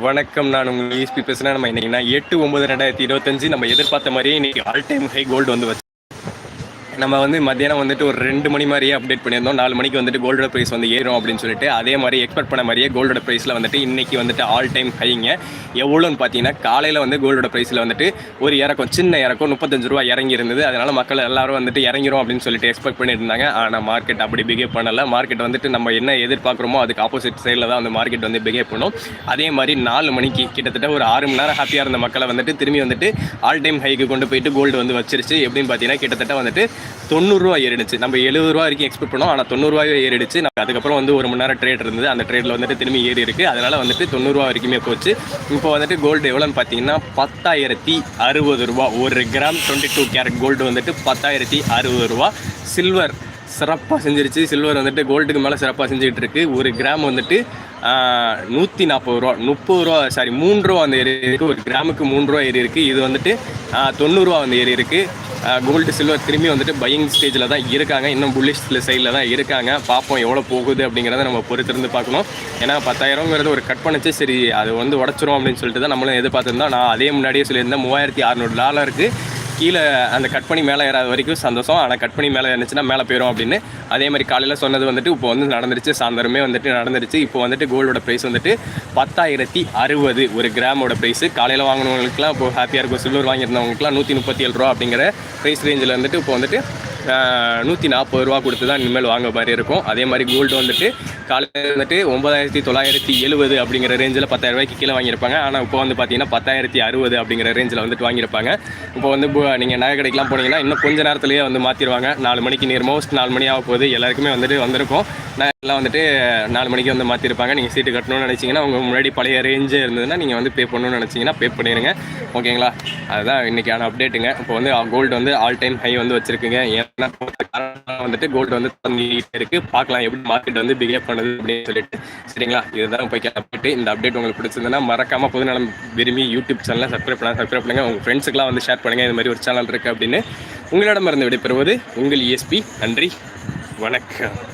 வணக்கம் நான் உங்கள் ஈஸ்பி பேசுகிறேன் நம்ம இன்னைக்கு நான் எட்டு ஒன்பது ரெண்டாயிரத்தி இருபத்தஞ்சு நம்ம எதிர்பார்த்த மாதிரியே இன்னைக்கு ஆல் டைம் ஹை கோல்டு வந்து வச்சு நம்ம வந்து மத்தியானம் வந்துட்டு ஒரு ரெண்டு மணி மாதிரியே அப்டேட் பண்ணியிருந்தோம். நாலு மணிக்கு வந்துட்டு கோல்டோட ப்ரைஸ் வந்து ஏறும் அப்படின்னு சொல்லிட்டு அதே மாதிரி எக்ஸ்பெக்ட் பண்ண மாதிரியே கோல்டோட ப்ரைஸில் வந்துட்டு இன்னைக்கு வந்துட்டு ஆல் டைம் ஹைங்க எவ்வளோன்னு பார்த்தீங்கன்னா காலையில் வந்து கோல்டோட ப்ரைஸில் வந்துட்டு ஒரு இறக்கம் சின்ன இறக்கம் முப்பத்தஞ்சு ரூபா இறங்கி இருந்தது. அதனால் மக்கள் எல்லாரும் வந்துட்டு இறங்கிரும் அப்படின்னு சொல்லிட்டு எக்ஸ்பெக்ட் பண்ணிட்டு இருந்தாங்க ஆனால் மார்க்கெட் அப்படி பிஹேவ் பண்ணலை. மார்க்கெட் வந்துட்டு நம்ம என்ன எதிர்பார்க்குறோமோ அதுக்கு ஆப்போசிட் சைடில் தான் அந்த மார்க்கெட் வந்து பிஹேவ் பண்ணும். அதே மாதிரி நாலு மணிக்கு கிட்டத்தட்ட ஒரு ஆறு மணி நேரம் ஹாப்பியாக இருந்த மக்களை வந்துட்டு திரும்பி வந்துட்டு ஆல் டைம் ஹைக்கு கொண்டு போயிட்டு கோல்டு வந்து வச்சிருச்சு. எப்படின்னு பார்த்தீங்கன்னா கிட்டத்தட்ட வந்துட்டு தொண்ணூறுரூவா ஏறிடுச்சு. நம்ம எழுபது ரூபா வரைக்கும் எக்ஸ்பெக்ட் பண்ணோம். ஆனால் தொண்ணூறுரூவாயே ஏறிடுச்சு. நம்ம அதுக்கப்புறம் வந்து ஒரு மணி நேரம் ட்ரேட் இருந்தது. அந்த ட்ரேடில் வந்துட்டு திரும்பி ஏறி இருக்குது அதனால் வந்துட்டு தொண்ணூறுரூவா வரைக்குமே போச்சு. இப்போ வந்துட்டு கோல்டு எவ்வளோன்னு பார்த்தீங்கன்னா பத்தாயிரத்தி அறுபது ரூபா ஒரு gram twenty two carat gold வந்துட்டு பத்தாயிரத்தி அறுபது ரூபா சில்வர் சிறப்பாக செஞ்சிருச்சு. சில்வர் வந்துட்டு கோல்டுக்கு மேலே சிறப்பாக செஞ்சுக்கிட்டு இருக்குது ஒரு கிராம் வந்துட்டு நூற்றி நாற்பது ரூபா முப்பது ரூபா சாரி மூணு ரூபா வந்து ஏறி இருக்குது ஒரு கிராமுக்கு மூணு ரூபா ஏறி இருக்குது இது வந்துட்டு தொண்ணூறுரூவா வந்து ஏறி இருக்குது கோல்டு சில்வர் திரும்பி வந்துட்டு பையிங் ஸ்டேஜில் தான் இருக்காங்க. இன்னும் புல்லிஷ் சைடில் தான் இருக்காங்க. பார்ப்போம் எவ்வளோ போகுது அப்படிங்கிறத நம்ம பொறுத்திருந்து பார்க்கணும். ஏன்னா பத்தாயிரங்கிறது ஒரு கட் பண்ணிச்சு. சரி அது வந்து உடச்சிரும் அப்படின்னு சொல்லிட்டு தான் நம்மளும் எதிர்பார்த்துருந்தோம். நான் அதே முன்னாடியே சொல்லியிருந்தேன் மூவாயிரத்தி அறநூறு டாலருக்கு கீழே அந்த கட் பண்ணி மேலே ஏறாத வரைக்கும் சந்தோஷம். ஆனால் கட் பண்ணி மேலே இருந்துச்சுன்னா மேலே போயிடும் அப்படின்னு. அதே மாதிரி காலையில் சொன்னது வந்துட்டு இப்போ வந்து நடந்துருச்சு சாயந்தரமே வந்துட்டு நடந்துருச்சு. இப்போ வந்துட்டு கோல்டோட ப்ரைஸ் வந்துட்டு பத்தாயிரத்தி அறுபது ஒரு கிராமோட ப்ரைஸ் காலையில் வாங்கினவங்களுக்குலாம் இப்போ ஹாப்பியாக இருக்கும். சில்வர் வாங்கியிருந்தவங்களுக்குலாம் நூற்றி முப்பத்தி ஏழு ரூபா அப்படிங்கிற ப்ரைஸ் ரேஞ்சில் வந்துட்டு இப்போ வந்துட்டு நூற்றி நாற்பது ரூபா கொடுத்து தான் இனிமேல் வாங்க மாதிரி இருக்கும். அதே மாதிரி கோல்டு வந்துட்டு காலையில் வந்துட்டு ஒன்பதாயிரத்தி தொள்ளாயிரத்தி எழுபது அப்படிங்கிற ரேஞ்சில் பத்தாயிரம் ரூபாய்க்கு கீழே வாங்கியிருப்பாங்க. ஆனால் இப்போ வந்து பார்த்தீங்கன்னா பத்தாயிரத்தி அறுபது அப்படிங்கிற ரேஞ்சில் வந்துட்டு வாங்கியிருப்பாங்க. இப்போ வந்து நீங்கள் நகை கடைக்கெலாம் போனீங்கன்னா இன்னும் கொஞ்ச நேரத்துலேயே வந்து மாற்றிடுவாங்க நாலு மணிக்கு நியர் மோஸ்ட் நாலு மணி ஆக போகுது. எல்லாருக்குமே வந்துட்டு வந்திருக்கும். நான் எல்லாம் வந்துட்டு நாலு மணிக்கு வந்து மாற்றிருப்பாங்க நீங்கள் சீட்டு கட்டணும்னு நினச்சிங்கன்னா உங்கள் முன்னாடி பழைய ரேஞ்சே இருந்ததுன்னா நீங்கள் வந்து பே பண்ணணும்னு நினச்சிங்கன்னா பே பண்ணிடுங்க ஓகேங்களா? அதுதான் இன்றைக்கான அப்டேட்டுங்க இப்போ வந்து கோல்டு வந்து ஆல் டைம் ஹை வந்து வச்சுருக்குங்க. ஏன்னா வந்துட்டு கோல்டு வந்து தங்கிட்டே இருக்குது பார்க்கலாம் எப்படி மார்க்கெட் வந்து பிஹேவ் பண்ணுது அப்படின்னு சொல்லிட்டு. சரிங்களா? இதுதான் போய் அப்டேட் இந்த அப்டேட் உங்களுக்கு பிடிச்சிருந்ததுன்னா மறக்காமல் பொதுநலம் விரும்பி யூடியூப் சேனலை சப்ஸ்கிரைப் பண்ண சப்ஸ்கிரைப் பண்ணுங்க. உங்கள் ஃப்ரெண்ட்ஸுக்கெலாம் வந்து ஷேர் பண்ணுங்க. இது மாதிரி ஒரு சேனல் இருக்குது அப்படின்னு உங்களிடமிருந்து விடைபெறுவது உங்கள் இஎஸ்பி நன்றி. வணக்கம்.